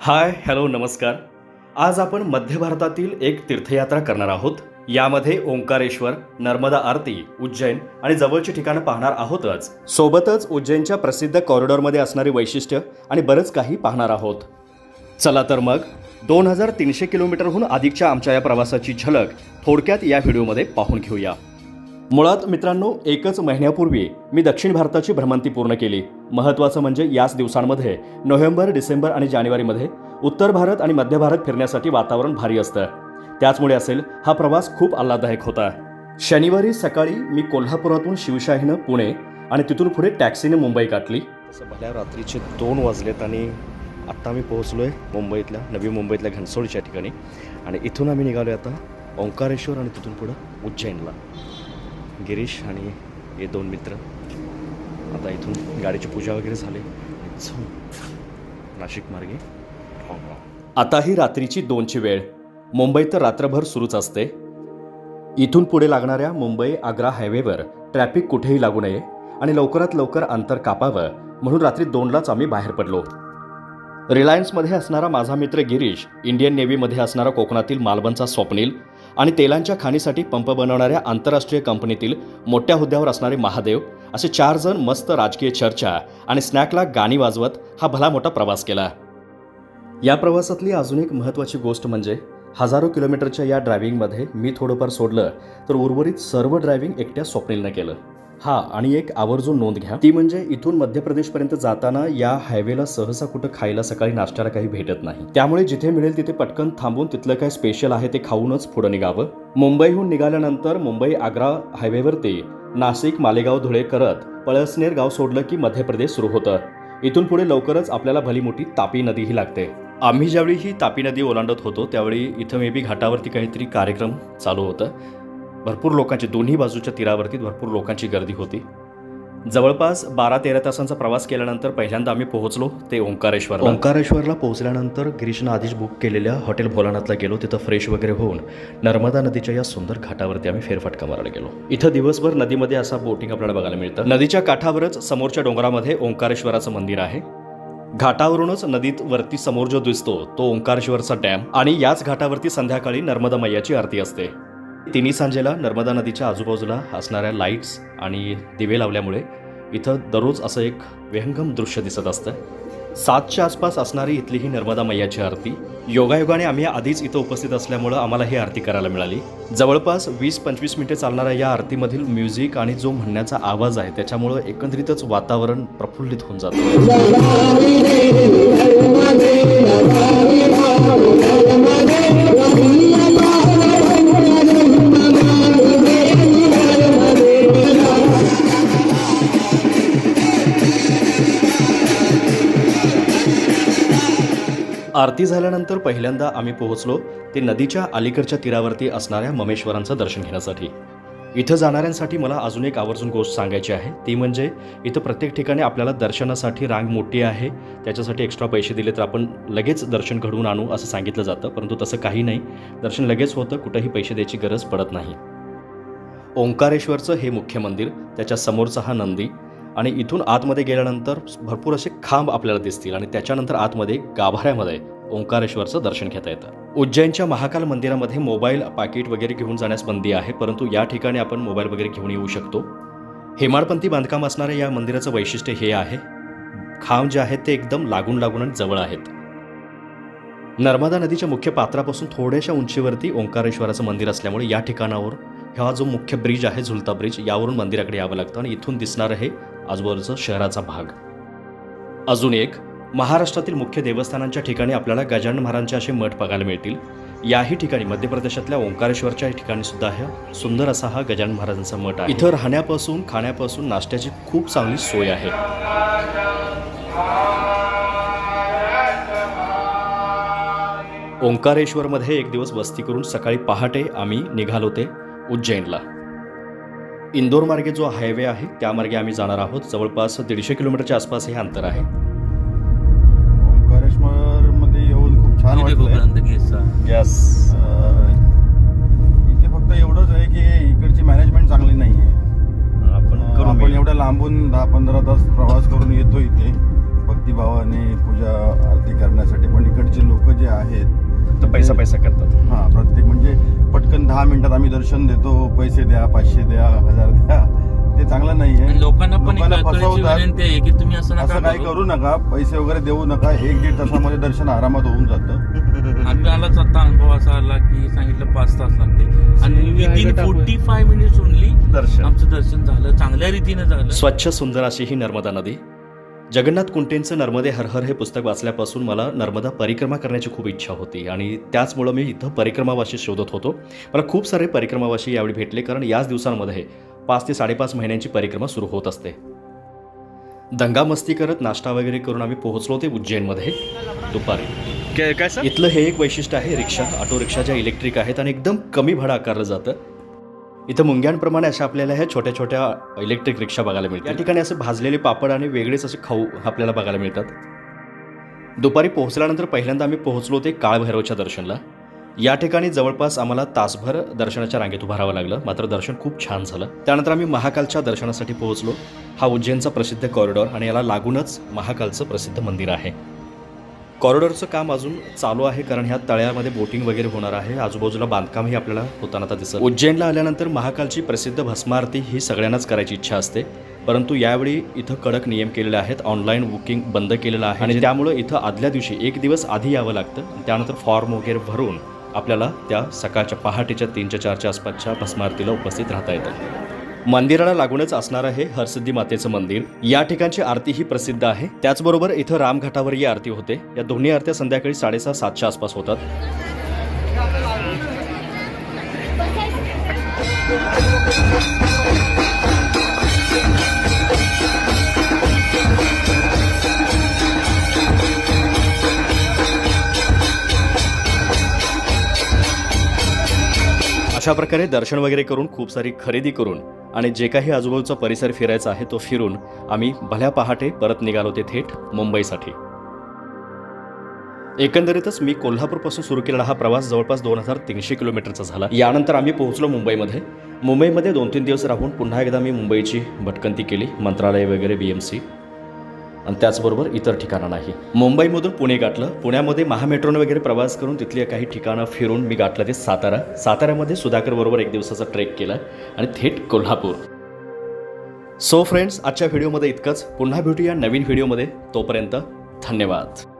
Hi hello नमस्कार. आज आपण मध्य भारतातील एक तीर्थयात्रा करणार आहोत. यामध्ये ओंकारेश्वर नर्मदा आरती उज्जैन आणि जवळची ठिकाणं पाहणार आहोतच सोबतच उज्जैनच्या प्रसिद्ध कॉरिडॉरमध्ये असणारी वैशिष्ट्य आणि बरंच काही पाहणार आहोत. चला तर मग दोन हजार तीनशे किलोमीटरहून अधिकच्या आमच्या या प्रवासाची झलक थोडक्यात या व्हिडिओमध्ये पाहून घेऊया. मुळात मित्रांनो एकच महिन्यापूर्वी मी दक्षिण भारताची भ्रमंती पूर्ण केली. महत्त्वाचं म्हणजे याच दिवसांमध्ये नोव्हेंबर डिसेंबर आणि जानेवारीमध्ये उत्तर भारत आणि मध्य भारत फिरण्यासाठी वातावरण भारी असतं. त्याचमुळे असेल हा प्रवास खूप आल्हाददायक होता. शनिवारी सकाळी मी कोल्हापुरातून शिवशाहीनं पुणे आणि तिथून पुढे टॅक्सीने मुंबई गाठली. तसं भल्या रात्रीचे दोन वाजलेत आणि आत्ता मी पोहोचलो आहे मुंबईतल्या नवी मुंबईतल्या घनसोलीच्या ठिकाणी. आणि इथून आम्ही निघालो आता ओंकारेश्वर आणि तिथून पुढं उज्जैनला. गिरीश आणि हे दोन मित्र. आता इथून गाडीची पूजा वगैरे झाली. नाशिक मार्गे. आता ही रात्रीची दोनची वेळ. मुंबईत तर रात्रभर सुरूच असते. इथून पुढे लागणाऱ्या मुंबई आग्रा हायवेवर ट्रॅफिक कुठेही लागू नये आणि लवकरात लवकर अंतर कापावं म्हणून रात्री दोनलाच आम्ही बाहेर पडलो. रिलायन्समध्ये असणारा माझा मित्र गिरीश इंडियन नेव्हीमध्ये असणारा कोकणातील मालवणचा स्वप्नील आणि तेलांच्या खाणीसाठी पंप बनवणाऱ्या आंतरराष्ट्रीय कंपनीतील मोठ्या हुद्द्यावर असणारे महादेव असे चार जण मस्त राजकीय चर्चा आणि स्नॅकला गाणी वाजवत हा भला मोठा प्रवास केला. या प्रवासातली अजून एक महत्त्वाची गोष्ट म्हणजे हजारो किलोमीटरच्या या ड्रायव्हिंगमध्ये मी थोडंफार सोडलं तर उर्वरित सर्व ड्रायव्हिंग एकट्या स्वप्नीलनं केलं. हा आणि एक आवर्जून नोंद घ्या. ती म्हणजे इथून मध्य प्रदेशपर्यंत जाताना या हायवेला सहसा कुठं खायला सकाळी नाश्त्याला काही भेटत नाही. त्यामुळे जिथे मिळेल तिथे पटकन थांबून तिथलं काय स्पेशल आहे ते खाऊनच पुढं निघावं. मुंबईहून निघाल्यानंतर मुंबई आग्रा हायवेवरती नाशिक मालेगाव धुळे करत पळसनेर गाव सोडलं की मध्य प्रदेश सुरू होतं. इथून पुढे लवकरच आपल्याला भली मोठी तापी नदीही लागते. आम्ही ज्यावेळी ही तापी नदी ओलांडत होतो त्यावेळी इथं मे बी घाटावरती काहीतरी कार्यक्रम चालू होतं. भरपूर लोकांची दोन्ही बाजूच्या तीरावरती भरपूर लोकांची गर्दी होती. जवळपास बारा तेरा तासांचा प्रवास केल्यानंतर पहिल्यांदा आम्ही पोहोचलो ते ओंकारेश्वर ओंकारेश्वरला पोहोचल्यानंतर गिरीशनं आधीच बुक केलेल्या हॉटेल भोलानाथला गेलो तिथं फ्रेश वगैरे होऊन नर्मदा नदीच्या या सुंदर घाटावरती आम्ही फेरफटका मारायला गेलो. इथं दिवसभर नदीमध्ये असा बोटिंग आपल्याला बघायला मिळतं. नदीच्या काठावरच समोरच्या डोंगरामध्ये ओंकारेश्वराचं मंदिर आहे. घाटावरूनच नदीत वरती समोर जो दिसतो तो ओंकारेश्वरचा डॅम आणि याच घाटावरती संध्याकाळी नर्मदा मैयाची आरती असते. तिन्ही सांजेला नर्मदा नदीच्या आजूबाजूला असणाऱ्या लाईट्स आणि दिवे लावल्यामुळे इथं दररोज असं एक विहंगम दृश्य दिसत असतं. सातच्या आसपास असणारी इथली ही नर्मदा मैयाची आरती. योगायोगाने आम्ही आधीच इथं उपस्थित असल्यामुळं आम्हाला ही आरती करायला मिळाली. जवळपास वीस पंचवीस मिनिटे चालणाऱ्या या आरतीमधील म्युझिक आणि जो म्हणण्याचा आवाज आहे त्याच्यामुळं एकंदरीतच वातावरण प्रफुल्लित होऊन जातं. आरती झाल्यानंतर पहिल्यांदा आम्ही पोहोचलो ते नदीच्या अलीकडच्या तीरावरती असणाऱ्या ममेश्वरांचं दर्शन घेण्यासाठी. इथं जाणाऱ्यांसाठी मला अजून एक आवर्जून गोष्ट सांगायची आहे. ती म्हणजे इथं प्रत्येक ठिकाणी आपल्याला दर्शनासाठी रांग मोठी आहे. त्याच्यासाठी एक्स्ट्रा पैसे दिले तर आपण लगेच दर्शन घडवून आणू असं सांगितलं जातं. परंतु तसं काही नाही. दर्शन लगेच होतं. कुठंही पैसे द्यायची गरज पडत नाही. ओंकारेश्वरचं हे मुख्य मंदिर त्याच्या समोरचा हा नंदी आणि इथून आतमध्ये गेल्यानंतर भरपूर असे खांब आपल्याला दिसतील आणि त्याच्यानंतर आतमध्ये गाभाऱ्यामध्ये ओंकारेश्वरचं दर्शन घेता येतं. उज्जैनच्या महाकाल मंदिरामध्ये मोबाईल पाकिट वगैरे घेऊन जाण्यास बंदी आहे परंतु या ठिकाणी आपण मोबाईल वगैरे घेऊन येऊ शकतो. हेमाडपंथी बांधकाम असणाऱ्या या मंदिराचं वैशिष्ट्य हे आहे खांब जे आहेत ते एकदम लागून लागून आणि जवळ आहेत. नर्मदा नदीच्या मुख्य पात्रापासून थोड्याशा उंचीवरती ओंकारेश्वराचं मंदिर असल्यामुळे या ठिकाणावर हा जो मुख्य ब्रिज आहे झुलता ब्रिज यावरून मंदिराकडे यावं लागतं आणि इथून दिसणारं हे आजूबाजूचा शहराचा भाग. अजून एक महाराष्ट्रातील मुख्य देवस्थानांच्या ठिकाणी आपल्याला गजानन महाराजांचे असे मठ बघायला मिळतील. याही ठिकाणी मध्य प्रदेशातल्या ओंकारेश्वरच्या ठिकाणी सुद्धा हा सुंदर असा हा गजानन महाराजांचा मठ आहे. इथं राहण्यापासून खाण्यापासून नाश्त्याची खूप चांगली सोय आहे. ओंकारेश्वरमध्ये एक दिवस वस्ती करून सकाळी पहाटे आम्ही निघालो ते उज्जैनला. इंदोर मार्गे जो हायवे आहे त्या मार्गे आम्ही जाणार आहोत. जवळपास दीडशे किलोमीटरच्या आसपास हे अंतर आहे. ओंकारेश्वर मध्ये येऊन खूप छान वाटलं यस इथे फक्त एवढंच आहे की इकडची मॅनेजमेंट चांगली नाही आहे आपण आपण. एवढ्या लांबून दहा पंधरा तास प्रवास करून येतो इथे. भक्तिभावाने पूजा आरती करण्यासाठी. पण इकडची आहेत तर पैसा पैसा करतात. हा प्रत्येक म्हणजे पटकन दहा मिनिटात आम्ही दर्शन देतो पैसे द्या पाचशे द्या हजार द्या. ते चांगलं नाही आणि आहे लोकांना पण एक लोकांना कळकळीची फसवतात. विनंती आहे की तुम्ही असं असं नका काही करू. करू नका पैसे वगैरे देऊ नका. एक दीड तासामध्ये दर्शन आरामात होऊन जातं. आम्हालाच आता अनुभव असा आला की सांगितलं पाच तास लागतील. आणि within forty five minutes only दर्शन. आमचं दर्शन झालं चांगल्या रीतीने झालं. स्वच्छ सुंदर अशी ही नर्मदा नदी जगन्नाथ कुंटेंचं नर्मदे हरहर हे पुस्तक वाचल्यापासून मला नर्मदा परिक्रमा करण्याची खूप इच्छा होती. आणि त्याचमुळं मी इथं परिक्रमावाशी शोधत होतो. मला खूप सारे परिक्रमावाशी यावेळी भेटले कारण याच दिवसांमध्ये पाच ते साडेपाच महिन्यांची परिक्रमा सुरू होत असते. दंगामस्ती करत नाश्ता वगैरे करून आम्ही पोहोचलो ते उज्जैनमध्ये दुपारी. काय इथलं हे एक वैशिष्ट्य आहे रिक्षा ऑटो रिक्षा ज्या इलेक्ट्रिक आहेत आणि एकदम कमी भाडं आकारलं जातं. इथं मुंग्यांप्रमाणे अशा आपल्याला ह्या छोट्या छोट्या इलेक्ट्रिक रिक्षा बघायला मिळतात या ठिकाणी असे भाजलेले पापड आणि वेगळेच असे खाऊ आपल्याला बघायला मिळतात. दुपारी पोहोचल्यानंतर पहिल्यांदा आम्ही पोहोचलो ते काळभैरवच्या दर्शनला. या ठिकाणी जवळपास आम्हाला तासभर दर्शनाच्या रांगेत उभं राहावं लागलं. मात्र दर्शन खूप छान झालं. त्यानंतर आम्ही महाकालच्या दर्शनासाठी पोहोचलो. हा उज्जैनचा प्रसिद्ध कॉरिडॉर आणि याला लागूनच महाकालचं प्रसिद्ध मंदिर आहे. कॉरिडॉरचं काम अजून चालू आहे कारण ह्या तळ्यामध्ये बोटिंग वगैरे होणार आहे. आजूबाजूला बांधकामही आपल्याला होताना आता दिसत उज्जैनला आल्यानंतर महाकालची प्रसिद्ध भस्मारती ही सगळ्यांनाच करायची इच्छा असते. परंतु यावेळी इथं कडक नियम केलेले आहेत. ऑनलाईन बुकिंग बंद केलेलं आहे. आणि त्यामुळं इथं आदल्या दिवशी एक दिवस आधी यावं लागतं. त्यानंतर फॉर्म वगैरे भरून आपल्याला त्या सकाळच्या पहाटेच्या तीनच्या चारच्या आसपासच्या भस्मारतीला उपस्थित राहता येतं. मंदिराला लागूनच असणारं हे हरसिद्धी मातेचं मंदिर. या ठिकाणची आरती ही प्रसिद्ध आहे. त्याचबरोबर इथं रामघाटावर ही आरती होते. या दोन्ही आरत्या संध्याकाळी साडेसहा सातच्या आसपास होतात. अशा प्रकारे दर्शन वगैरे करून खूप सारी खरेदी करून आणि जे काही आजूबाजूचा परिसर फिरायचा आहे तो फिरून आम्ही भल्या पहाटे परत निघालो ते थेट मुंबईसाठी. एकंदरीतच मी कोल्हापूरपासून सुरू केलेला हा प्रवास जवळपास दोन हजार तीनशे किलोमीटरचा झाला. यानंतर आम्ही पोहोचलो मुंबईमध्ये. मुंबईमध्ये दोन तीन दिवस राहून पुन्हा एकदा मी मुंबईची भटकंती केली मंत्रालय वगैरे बी एम सी आणि त्याचबरोबर इतर ठिकाणं नाही. मुंबईमधून पुणे गाठलं. पुण्यामध्ये महामेट्रोने वगैरे प्रवास करून तिथली काही ठिकाणं फिरून मी गाठलं ते सातारा. साताऱ्यामध्ये सुधाकर बरोबर एक दिवसाचा ट्रेक केला आणि थेट कोल्हापूर. सो फ्रेंड्स आजच्या व्हिडिओमध्ये इतकंच. पुन्हा भेटूया नवीन व्हिडिओमध्ये. तोपर्यंत धन्यवाद.